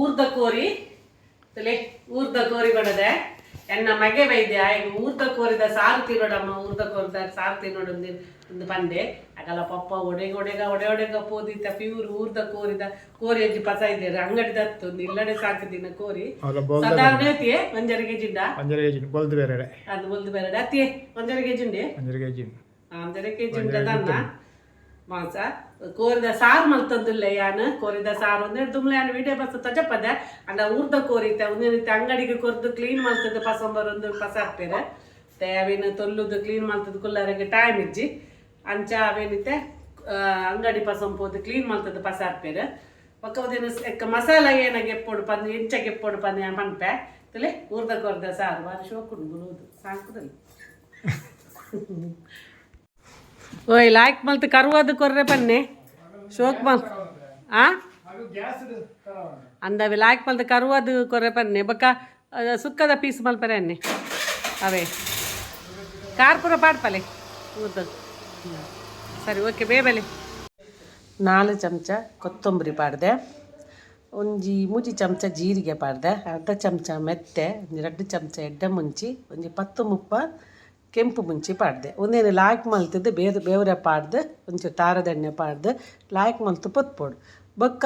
ಊರ್ದ ಕೋರಿ ತಲೆ ಊರ್ದ ಕೋರಿ ಬಡದೆ. ಎನ್ನ ಮಗೆ ವೈದ್ಯ ಈಗ ಊರ್ದ ಕೋರಿದ ಸಾರು ತಿನ್ನೋಡಮ್ಮ ಊರ್ದ ಕೋರಿದ ಸಾರು ತಿನ್ನೋಡು ಒಂದು ಬಂದೆ ಪಂದೆ. ಆಗಲ್ಲ ಪಪ್ಪ ಒಡೆಗ ಒಡೆಗ ಒಡೆ ಒಡೆಗ ಪೋದಿತ್ತ ಪ್ಯೂರ್ ಊರ್ದ ಕೋರಿದ ಕೋರಿ ಅಜ್ಜಿ ಪಸ ಅಂಗಡಿ ದತ್ತು ಇಲ್ಲಡೆ ಸಾಕಿದಿನ ಕೋರಿ. ಸಾಧಾರಣ ಕೆಜಿಂಡ ಅಂಜರ ಕೆಜಿ ಬೋಲ್ದು ಬೇರೆ ಅದು ಅತಿಯೇ ಒಂಜರ ಒಂದರ ಕೆಜಿ ಉಂಟದನ್ನ ಮಾಂಸ. ಕೋರಿದ ಸಾರು ಮಲ್ತಂದಿಲ್ಲ ಯಾನು? ಕೋರಿದ ಸಾರು ಅಂದ್ರೆ ದುಮ್ಲ ಯಾನು ವಿಡಿಯೋ ಬಸ್ ಪದ ಅಂಡ ಊರ್ದ ಕೋರಿತ ಒಂದಿನ ಅಂಗಡಿಗೆ ಕೊರ್ದು ಕ್ಲೀನ್ ಮಲ್ತದ್ದು ಪಸಂಬರ್ ಒಂದು ಪಸ ಹಾಕ್ತೇವೆ ಅವೇನು ತೊಲ್ಲುದು ಕ್ಲೀನ್ ಮಲ್ತದ್ದು ಕುಲ್ಲರಿಗೆ ಟೈಮ್ ಇಜ್ಜಿ. ಅಂಚ ಅವೇನಿತ್ತೆ? ಅಂಗಡಿ ಪಸಂಪೋದು ಕ್ಲೀನ್ ಮಲ್ತದ್ದು ಪಸ ಹಾಕ್ತೇವೆ ಒಕ್ಕ ಒಂದಿನ ಮಸಾಲ ಏನಾಗ ಎಪ್ಪೊಡು ಪಂದ್ ಎಂಚಗೆ ಎಪ್ಪೊಡು ಪಂದು ಪನ್ಪೆ ತಲೆ ಊರ್ದ ಕೊರ್ದ ಸಾರು. ಬಾರಿ ಶೋಕುಂಡು ಸಾಕುದಲ್ಲಿ ಓಯ್ ಲಾಯ್ಕ್ ಮಲ್ತ್ ಕರುವಾದ ಕೊರ್ರೆ ಪನ್ನೆ. ಶೋಕ್ ಮಲ್ ಆ? ಅಂದವೆ ಲಾಯ್ಕ್ ಮಲ್ತ್ ಕರುವಾದ ಕೊರ್ರೆ ಪನ್ನೆ. ಬಕ್ಕ ಸುಕ್ಕದ ಪೀಸ್ ಮಲ್ಪರೆ ಅನ್ನಿ. ಅವೇ. ಕಾರ್ಪುರ ಪಾಡ್ಪಲೆ. ಊದು. ಸರಿ ಓಕೆ ಬೇಬಲೆ. ನಾಲ್ಕು ಚಮಚ ಕೊತ್ತಂಬರಿ ಪಾಡ್ದೆ. ಒಂಜಿ ಮೂಜಿ ಚಮಚ ಜೀರಿಗೆ ಪಾಡ್ದೆ. ಅರ್ಧ ಚಮಚ ಮೆತ್ತೆ ಒಂದು ಎರಡು ಚಮಚ ಎಡ್ಡೆ ಮುಂಚಿ, ಒಂಜಿ ಪತ್ತು ಮುಪ್ಪ ಕೆಂಪು ಮುಂಚಿ ಪಾಡ್ದೆ. ಒಂದೇನು ಲಾಯ್ಕ್ ಮಲ್ತಿದ್ದು ಬೇರೆ ಬೇವರೆ ಪಾಡ್ದ್ ಒಂಚೂರು ತಾರದೆಣ್ಣೆ ಪಾಡ್ದ್. ಲಾಯ್ಕ್ ಮಲ್ತು ಪೊತ್ಪೋಡು. ಬೊಕ್ಕ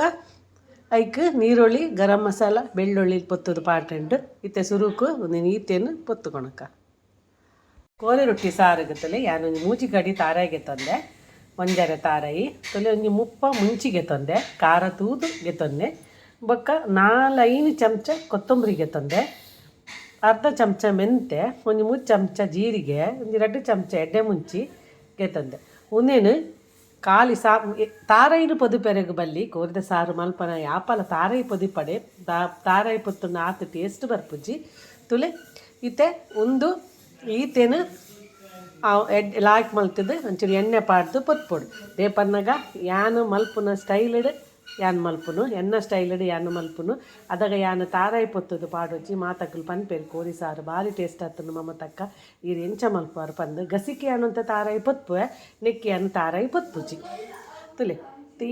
ಐಕ್ ನೀರುಳ್ಳಿ ಗರಂ ಮಸಾಲ, ಬೆಳ್ಳುಳ್ಳಿ ಪೊತ್ತುದ್ ಪಾಟಂಡು ಇತ್ತೆ ಸುರುಕು, ಒಂದಿನ ಈತೇನು ಪೊತ್ತುಕೊಣಕ. ಕೋರೆ ರೊಟ್ಟಿ ಸಾರುಗತ್ತಲೆ ಯಾನೊಂದು ಮೂಜಿ ಕಡಿ ತಾರಾಯಿಗೆ ತಂದೆ, ಒಂಜರೆ ತಾರಾಯಿ. ತೊಲೆ ಒಂಜಿ ಮುಪ್ಪ ಮುಂಚಿಗೆ ತಂದೆ, ಖಾರ ತಂದೆ ಬೊಕ್ಕ ನಾಲೈನು ಚಮಚ ಕೊತ್ತಂಬರಿಗೆ ತಂದೆ. ಅರ್ಧ ಚಮಚ ಮೆಂತೆ ಒಂದು ಮೂರು ಚಮಚ ಜೀರಿಗೆ, ಒಂದು ಎರಡು ಚಮಚ ಎಡ್ಡೆ ಮುಂಚಿ ಗೆತ್ತಂದೆ ಒಂದೇನು ಕಾಲಿ ಸಾ ತಾರೈನು ಪದು ಪೊದು ಬಲ್ಲಿ ಕೋರಿದ ಸಾರು ಮಲ್ಪನ ಯಾಪಲ ತಾರೈ ಪೊದಿ ಪಡೆ, ತಾ ತಾರಾಯಿ ಪೊತ್ತುನ ಆತು ಟೇಸ್ಟ್ ಬರ್ಪುಜಿ ತುಲೆ, ಇತ್ತೆ ಒಂದು ಈತೇನು ಎಡ್, ಲಾಯ್ಕ್ ಮಲ್ತದ, ಒಂಚೂರು ಎಣ್ಣೆ ಪಾಡ್ದು ಪೊತ್ಪೊಡು. ದೇಪನ್ನಗ ಯಾನು ಮಲ್ಪುನ ಸ್ಟೈಲ್ಡ್ ಯಾನ್ ಮಲ್ಪುನು, ಎನ್ನ ಸ್ಟೈಲ್ಡ್ ಯಾನು ಮಲ್ಪುನು. ಅದಗ ಯಾನು ತಾರಾಯಿ పాడొచ్చి మా తగ్గులు పని పేరు ಸಾರು ಬಾರಿ ಟೇಸ್ಟ್ ಆತನು ಮಮ್ಮ ತಕ್ಕ ಈರು ಎಂಚ మల్పారు పందు ಗಸಿಕೆ ಅನ್ನುವಂಥ ತಾರಾಯಿ ಪೊತ್ಪುವೆ ನೆಕ್ಕಿ ಅನ್ನು ತಾರಾಯಿ ಪೊತ್ಪುಜಿ ತುಲೆ,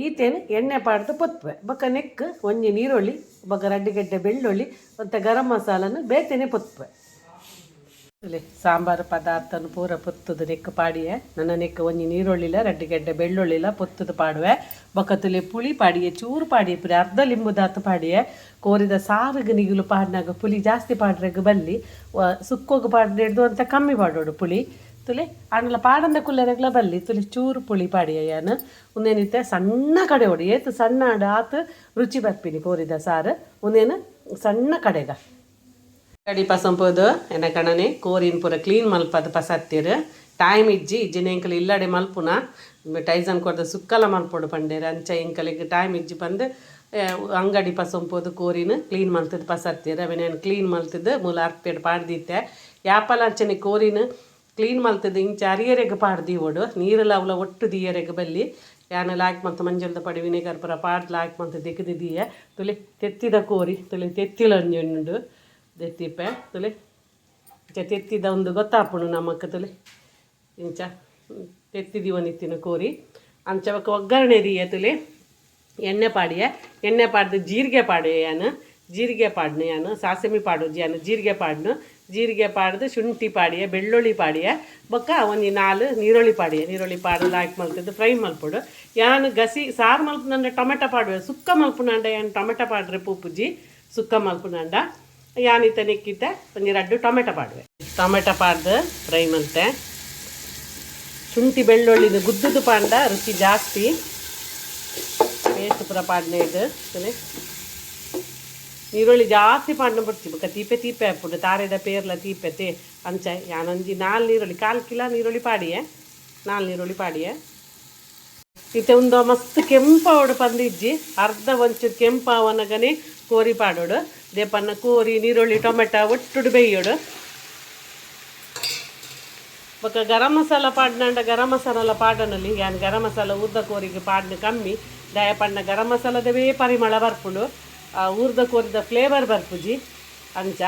ಈತೇನು ಎಣ್ಣೆ ಪಾಡ್ದು ಪೊತ್ಪುವೆ ಬೊಕ್ಕ ನೆಕ್ ಒಂಜಿ ನೀರುಳ್ಳಿ ಬೊಕ್ಕ ರಡ್ಡಿಗೆಡ್ಡೆ ಬೆಳ್ಳುಳ್ಳಿ ಮತ್ತು ಗರಂ ಮಸಾಲನು ಬೇತೇನೆ ಇಲ್ಲಿ ಸಾಂಬಾರು ಪದಾರ್ಥನ ಪೂರ ಪೊತ್ತುದು ನೆಕ್ ಪಾಡಿಯೆ. ನನ್ನ ನೆಕ್ಕ ಒಂಜಿ ನೀರುಳ್ಳಿಲ ರಡ್ಡಿಗೆಡ್ಡೆ ಬೆಳ್ಳುಳ್ಳಿಲ ಪೊತ್ತುದು ಪಾಡುವೆ. ಬೊಕತುಲಿ ಪುಳಿ ಪಾಡಿಯೆ, ಚೂರು ಪಾಡಿ ಪುರಿ ಅರ್ಧ ಲಿಂಬುದಾತು ಪಾಡಿಯೆ. ಕೋರಿದ ಸಾರಿಗೆ ನಿಗಿಲು ಪಾಡಿನಾಗ ಪುಳಿ ಜಾಸ್ತಿ ಪಾಡ್ರೆಗ್ ಬಲ್ಲಿ ಸುಕ್ಕೋಗು ಹಿಡ್ದು ಅಂತ ಕಮ್ಮಿ ಪಾಡೋಡು ಪುಳಿ. ತುಲೆ ಆಂಡ್ಲ ಪಾಡಂದ ಕುಲ್ಲರೆಗ್ಲ ಬಲ್ಲಿ, ತುಲಿ ಚೂರು ಪುಳಿ ಪಾಡಿಯ ಯಾನು. ಒಂದೇನಿತ್ತೆ ಸಣ್ಣ ಕಡೆ ಹೊಡಿ ಏತು ಸಣ್ಣ ಆಡ ಆತು ರುಚಿ ಬರ್ಪಿನಿ ಕೋರಿದ ಸಾರು. ಒಂದೇನು ಸಣ್ಣ ಕಡೆಗ. ಕಡಿ ಪಸಂಪೋದು ಎನ್ನ ಕಣನೆ, ಕೋರಿನ ಪೂರ ಕ್ಲೀನ್ ಮಲ್ಪದ ಪಸತ್ತಿರು. ಟೈಮ್ ಇಜ್ಜಿ, ಇಜ್ಜಿನ ಎಂಕಲ್ ಇಲ್ಲಡೆ ಮಲ್ಪುನ. ಟೈಸನ್ ಕೊಡ್ದ ಸುಕ್ಕಲ ಮಲ್ಪೊಡು ಪಂಡೇರು. ಅಂಚ ಎಂಕಲಿಗೆ ಟೈಮ್ ಇಜ್ಜಿ ಬಂದು ಅಂಗಡಿ ಪಸಂಪೋದು ಕೋರಿನ ಕ್ಲೀನ್ ಮಲ್ತದ್ದು ಪಸತ್ತಿರು. ಅವೇನೇನು ಕ್ಲೀನ್ ಮಲ್ತದ್ದು ಮೂಲ ಅರ್ಪೇಡ್ ಪಾಡ್ದಿತ್ತೆ. ಯಾಪಲ ಅಂಚನೆ ಕೋರಿನ ಕ್ಲೀನ್ ಮಲ್ತದ್ದು ಇಂಚ ಅರಿಯರೆಗೆ ಓಡು. ನೀರೆಲ್ಲ ಅವಲ ಒಟ್ಟು ದಿಯರೆಗೆ ಬಲ್ಲಿ. ಯಾನ ಲಾಕ್ ಮತ್ತು ಮಂಜಲ್ದ ಪಡಿ ವಿನೆಗರ್ ಪುರ ಪಾಡ್ ಲಾಕ್ ಮತ್ತು ದಿಕ್ಕದಿದೀಯ ತುಲಿ ತೆತ್ತಿದ ಕೋರಿ, ತುಲಿ ತೆತ್ತಿಲಂಜುಂಡು. ದೆತ್ತಿಪ್ಪೆ ತುಲೆ. ಇಂಚ ತೆತ್ತಿದ ಒಂದು ಗೊತ್ತಾಪುಣು ನಮ್ಮಕ್ಕ ತುಲೆ. ಇಂಚ. ತೆತ್ತಿದೀವ ನಿತ್ತಿನ ಕೋರಿ. ಅಂಚ ಬಕ್ಕ ಒಗ್ಗರಣೆ ದಿಯ ತುಲೆ. ಎಣ್ಣೆ ಪಾಡಿಯ. ಎಣ್ಣೆ ಪಾಡ್ದು ಜೀರಿಗೆ ಪಾಡೆ ಯಾನು ಜೀರಿಗೆ ಪಾಡ್ನು ಯಾನು ಸಾಸಮಿ ಪಾಡು ಯಾನು ಜೀರಿಗೆ ಪಾಡ್ನು. ಜೀರಿಗೆ ಪಾಡ್ದು ಶುಂಠಿ ಪಾಡಿಯ. ಬೆಳ್ಳುಳ್ಳಿ ಪಾಡಿಯ. ಬೊಕ್ಕ ಒಂದು ನಾಲ್ ನೀರುಳ್ಳಿ ಪಾಡಿಯ. ನೀರುಳ್ಳಿ ಪಾಡು ಹಾಕಿ ಮಲ್ತದ್ದು ಫ್ರೈ ಮಲ್ಪಡು. ಯಾನು ಗಸಿ ಸಾರು ಮಲ್ಪುನಂಡ ಟೊಮೆಟೊ ಪಾಡುವೆ. ಸುಕ್ಕ ಮಲ್ಪುನಂಡ ಏನು ಟೊಮೆಟೊ ಪಾಡ್ರೆ ಪೂಪುಜಿ ಸುಕ್ಕ ಮಲ್ಪುನಂಡ ಯಾನಿತ ನೆಕ್ಕಿತ್ತೆ ಒಂದಿರಡ್ಡು ಟೊಮೆಟೊ ಪಾಡುವೆ. ಟೊಮೆಟೊ ಪಾಡ್ದು ಫ್ರೈ ಮಲ್ತೆ ಶುಂಠಿ ಬೆಳ್ಳುಳ್ಳಿದು ಗುದ್ದುದು ಪಾಂಡ ರುಚಿ ಜಾಸ್ತಿ. ಪೇಸ್ಟ್ ಪೂರ ಪಾಡ್ನೆ ಇದು ಈರುಳ್ಳಿ ಜಾಸ್ತಿ ಪಾಂಡ ಬಿಡ್ತಿ ಬೊಕ್ಕ ತೀಪೆ ತೀಪೆ ಹಾಕ್ಬಿಡು. ತಾರೆದ ಪೇರ್ಲ ತೀಪೆ ತೇ, ಅಂಚ, ಯಾನೊಂಜಿ ನಾಲ್ ನೀರುಳ್ಳಿ ಕಾಲು ಕಿಲೋ ನೀರುಳ್ಳಿ ಪಾಡಿಯೆ. ನಾಲ್ ನೀರುಳ್ಳಿ ಪಾಡಿಯೆ. ಇತ್ತೆ ಒಂದು ಮಸ್ತ್ ಕೆಂಪವಡು ಪಂದಿಜ್ಜಿ, ಅರ್ಧ ಒಂಚೂರು ಕೆಂಪಾವನಗನೆ ಕೋರಿ ಪಾಡೋಡು. ದೇಪನ್ನ ಕೋರಿ, ನೀರುಳ್ಳಿ, ಟೊಮೆಟೊ ಒಟ್ಟುಡು ಬೇಯೋಡು. ಬೊಕ್ಕ ಗರಂ ಮಸಾಲ ಪಾಡ್ನಂಡ ಗರಂ ಮಸಾಲ ಪಾಡನಲ್ಲಿ ಯಾನ್ ಗರಂ ಮಸಾಲ ಉರ್ದ ಕೋರಿಗೆ ಪಾಡ್ನ ಕಮ್ಮಿ. ದಯಪಣ್ಣ ಗರಂ ಮಸಾಲದವೇ ಪರಿಮಳ ಬರ್ಪುಂಡು. ಆ ಊರ್ದ ಕೋರಿದ ಫ್ಲೇವರ್ ಬರ್ಪುಜಿ. ಅಂಚ.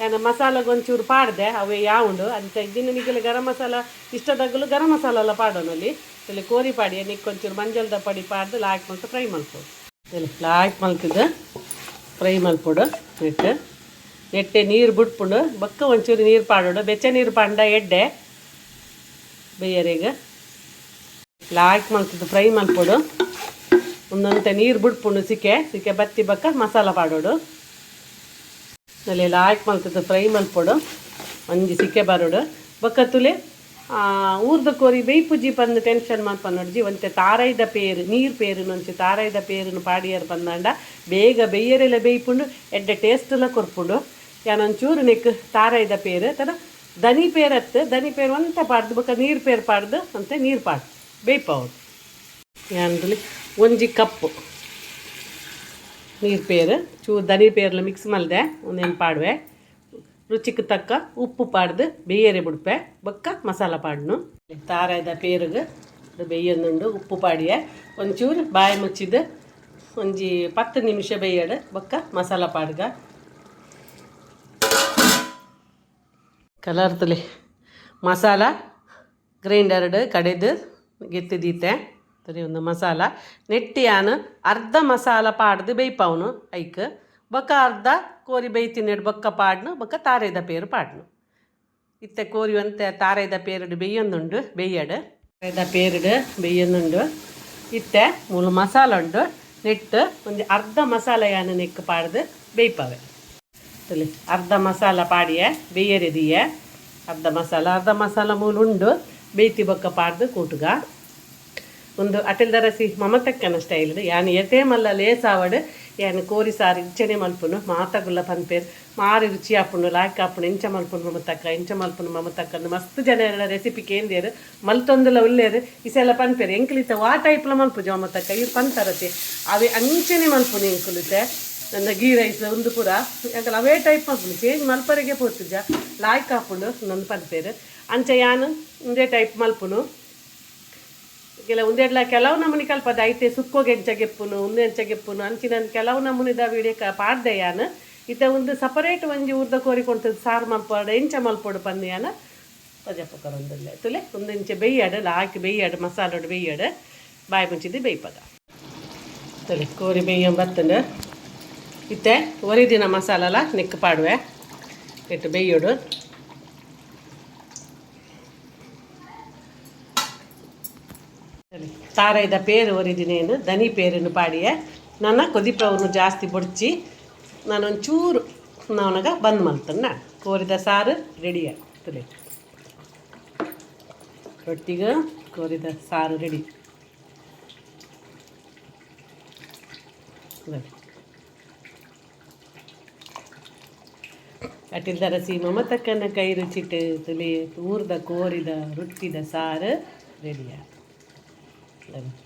ಯಾನ ಮಸಾಲೆಗೆ ಒಂಚೂರು ಪಾಡ್ದೆ, ಅವೇ ಯಾವುಂಡು. ಅಂತ ಇದ್ದಿನ ನಿಗಲು ಗರಂ ಮಸಾಲ, ಇಷ್ಟದಾಗಲು ಗರಂ ಮಸಾಲ ಎಲ್ಲ ಪಾಡೋನಲ್ಲಿ. ಇಲ್ಲಿ ಕೋರಿ ಪಾಡಿ ನಿಕ್ಕೊಂಚೂರು ಮಂಜಲ್ದ ಪಡಿ ಪಾಡ್ದು ಲಾಕ್ ಮತ್ತು ಫ್ರೈ ಮಾಡ್ಬೋದು ಇಲ್ಲಿ ಫ್ಲಾಟ್ ಮಲ್ತಿದ್ದು ಫ್ರೈ ಮಲ್ಪುಡು, ನೆಟ್ಟು. ನೆಟ್ಟೆ ನೀರು ಬಿಟ್ಪುಂಡು. ಬಕ್ಕ ಒಂಚೂರು ನೀರು ಪಾಡೋಡು. ಬೆಚ್ಚ ನೀರು ಪಾಂಡ ಎಡ್ಡೆ. ಬೇಯರಿಗೆ ಫ್ಲಾಟ್ ಮಲ್ತಿದ್ದು ಫ್ರೈ ಮಲ್ಪುಡು. ಒಂದೊಂದೆ ನೀರು ಬಿಟ್ಪುಂಡು ಸಿಕ್ಕೆ ಸಿಕ್ಕೆ ಬತ್ತಿ ಬಕ್ಕ ಮಸಾಲ ಪಾಡೋಡು. ಅಲ್ಲಿ ಲಾಯ್ಕ್ ಮಲ್ತಿದ್ದು ಫ್ರೈ ಮಲ್ಪೊಡು. ಒಂಜಿ ಸಿಕ್ಕೆ ಬರೋಡು. ಬಕ್ಕ ತುಲೆ ಊರ್ದ ಕೋರಿ ಬೇಯ್ಪುಜಿ ಪಂದು ಟೆನ್ಷನ್ ಮಲ್ಪನೊಡ್ಜಿ ಒಂತೆ ತಾರೈದ ಪೇರು, ನೀರು ಪೇರುನು ಒಂಚೆ ತಾರೈದ ಪೇರುನು ಪಾಡಿಯರ್ ಪಂದಾಂಡ ಬೇಗ ಬೇಯರೆಲ್ಲ ಬೇಯ್ಪುಂಡು, ಎಡ್ಡೆ ಟೇಸ್ಟ್ಲ ಕೊರ್ಪುಂಡು. ಯಾನೊಂಚೂರು ನೆಕ್ ತಾರೈದ ಪೇರು ತರ ದನಿ ಪೇರತ್ತು ದನಿ ಪೇರು ಒಂತ ಪಾಡ್ದು ಬೊಕ್ಕ ನೀರು ಪೇರು ಪಾಡ್ದು, ಅಂತೆ ನೀರು ಪಾಡ್ದು ಬೇಯ್ಪವ್ರು ಯಾನ್ರಲ್ಲಿ ಒಂಜಿ ಕಪ್ಪು. ನೀರು ಪೇರು ಚೂರು ದನಿ ಪೇರ್ಲ ಮಿಕ್ಸ್ ಮಲ್ದೆ, ಒಂದೇನು ಪಾಡುವೆ. ರುಚಿಗೆ ತಕ್ಕ ಉಪ್ಪು ಪಾಡ್ದು ಬೇಯರೆ ಬಿಡ್ಪೆ. ಬೊಕ್ಕ ಮಸಾಲ ಪಾಡ್ನು. ತಾರಾಯ್ದ ಪೇರುಗೆ ಬೇಯೊಂದುಂಡು, ಉಪ್ಪು ಪಾಡಿಯ. ಒಂಚೂರು ಬಾಯಿ ಮುಚ್ಚಿದ ಒಂಜಿ ಪತ್ತು ನಿಮಿಷ ಬೇಯಡ ಬೊಕ್ಕ ಮಸಾಲ ಪಾಡ್ಗ. ಕಲರ್ ತುಲಿ. ಮಸಾಲ ಗ್ರೈಂಡರ್ಡ್ ಕಡೆದು ಗೆತ್ತಿದೀತೆ. ತರಿ ಒಂದು ಮಸಾಲ. ನೆಟ್ಟಿಯಾನು ಅರ್ಧ ಮಸಾಲ ಪಾಡ್ದು ಬೇಯ್ಪವನು ಐಕ್. ಬೊಕ್ಕ ಅರ್ಧ ಕೋರಿ ಬೇಯ್ತಿನೆಡು ಬೊಕ್ಕ ಪಾಡ್ನು ಬೊಕ್ಕ ತಾರೆದ ಪೇರು ಪಾಡ್ನು. ಇತ್ತೆ ಕೋರಿ ಒಂತೆ ತಾರೆದ ಪೇರುಡು ಬೇಯೊಂದುಂಡು ಬೇಯಡು ತಾರೆದ ಪೇರುಡು ಬೇಯೊಂದುಂಡು ಇತ್ತೆ ಮೂಲು ಮಸಾಲ ಉಂಡು ನೆಟ್ಟು ಒಂದು ಅರ್ಧ ಮಸಾಲ ಯಾನ ನೆಕ್ಕ ಪಾಡ್ದು ಬೇಯ್ಪವೆ. ಅರ್ಧ ಮಸಾಲ ಪಾಡಿಯ ಬೇಯರೆದಿಯ ಅರ್ಧ ಮಸಾಲ ಅರ್ಧ ಮಸಾಲ ಮೂಲು ಉಂಡು ಬೇಯ್ತಿ ಬೊಕ್ಕ ಪಾಡ್ದು ಕೂಟುಗ. ಒಂದು ಅಟಲ್ ದರಸಿ ಮಮತಕ್ಕನ ಸ್ಟೈಲ್ ಯಾನ್ ಎತೆ ಮಲ್ಲ ಲೇಸ್ ಆವಡ್ ಕೋರಿ ಸಾರಿ ಇಂಚನೆ ಮಲ್ಪುನು, ಮಾತಗುಲ್ಲ ಪನ್ಪೇರ್. ಮಾರಿ ರುಚಿ ಆಪುಂಡು ಲಾಯ್ಕ್ ಆಪುಂಡು ಎಂಚ ಮಲ್ಪುನು ಮಮತಕ್ಕ ಎಂಚ ಮಲ್ಪುನು ಮಮತಕ್ಕ ಮಸ್ತ್ ಜನ ರೆಸಿಪಿ ಕೇಂದ್ರೇರು ಮಲ್ತೊಂದುಲ ಉಲ್ಲೇರು ಇಸೆಲ್ಲ ಪನ್ಪೇರು. ಎಂಕ್ಲಿತ ವಾ ಟೈಪ್ಲ ಮಲ್ಪುಜು ಮಮತಕ್ಕ. ಇವ್ರು ಪನ್ತರತೆ ಅವೇ ಅಂಚನೆ ಮಲ್ಪುನು ಎಂಕುಲಿತೆ. ನನ್ನ ಗೀ ರೈಸ್ ಒಂದು ಪೂರ. ಯಾಕಂದ್ರೆ ಅವೇ ಟೈಪ್ ಮಲ್ಪುನು. ಚೇಂಜ್ ಮಲ್ಪರಿಗೆ ಪೋತುಜ ಲಾಯ್ಕ್ ಆಪುಂಡು ನಂದು ಪನ್ಪೇರು. ಅಂಚ ಯಾನು? ಒಂದೇ ಟೈಪ್ ಮಲ್ಪುನು. ಕೆಲ ಒಂದೆಡ್ಲ ಕೆಲವು ನಮೂನಿ ಕಲ್ಪದ ಐತೆ ಸುಕ್ಕೋಗೆ ಎಂಚಗೆಪ್ಪುನು ಉಂದು ಎಂಚಗೆಪ್ಪುನು ಅಂಚಿನ ಕೆಲವು ನಮೂನಿದ ವಿಡಿಯೋ ಪಾಡ್ದೆ ಯಾನ. ಇತ ಒಂದು ಸಪರೇಟ್ ಒಂಜಿ ಊರ್ದ ಕೋರಿಕೊಳ್ತದ ಸಾರು ಮಲ್ಪೋಡು, ಎಂಚ ಮಲ್ಪೋಡು ಪಂದು ಯಾನ. ಪಜಪ್ಪಕರ ಒಂದಲ್ಲೇ ತುಲೆ, ಒಂದು ಇಂಚೆ ಬೇಯ್ಯಾಡು ಲಾಕಿ ಬೇಯ್ಯಾಡು ಮಸಾಲೋಡು ಬೇಯ್ಯಾಡು. ಬಾಯಿ ಮುಂಚಿದ್ದು ಬೇಯ್ಪದ. ತುಲೆ, ಕೋರಿ ಬೇಯ್ಯ ಬತ್ತಂಡು ಇತ್ತೆ, ಒರಿದಿನ ಮಸಾಲಲ ನೆಕ್ ಪಾಡುವೆ. ಇಟ್ಟು ಬೇಯ್ಯೋಡು. ತಾರೈದ ಪೇರು ಒರಿದಿನೇನು ದನಿ ಪೇರನ್ನು ಪಾಡಿಯ. ನನ್ನ ಕೊದಿಪವನ್ನು ಜಾಸ್ತಿ ಬೊಡ್ಚಿ, ನಾನೊಂಚೂರು ನಾವನಾಗ ಬಂದ್ ಮಲ್ತನ್ನ ನಾನು ಕೋರಿದ ಸಾರು ರೆಡಿಯ. ಆಗ್ತದೆ ರೊಟ್ಟಿಗೆ ಕೋರಿದ ಸಾರು ರೆಡಿ. ಅಟಿಲ್ ದರಸಿ ಮಮತಕ್ಕನ ಕೈ ರುಚಿಟ್ಟು ತುಲಿ ಊರ್ದ ಕೋರಿದ ರೊಟ್ಟಿದ ಸಾರು ರೆಡಿಯ. Eleven.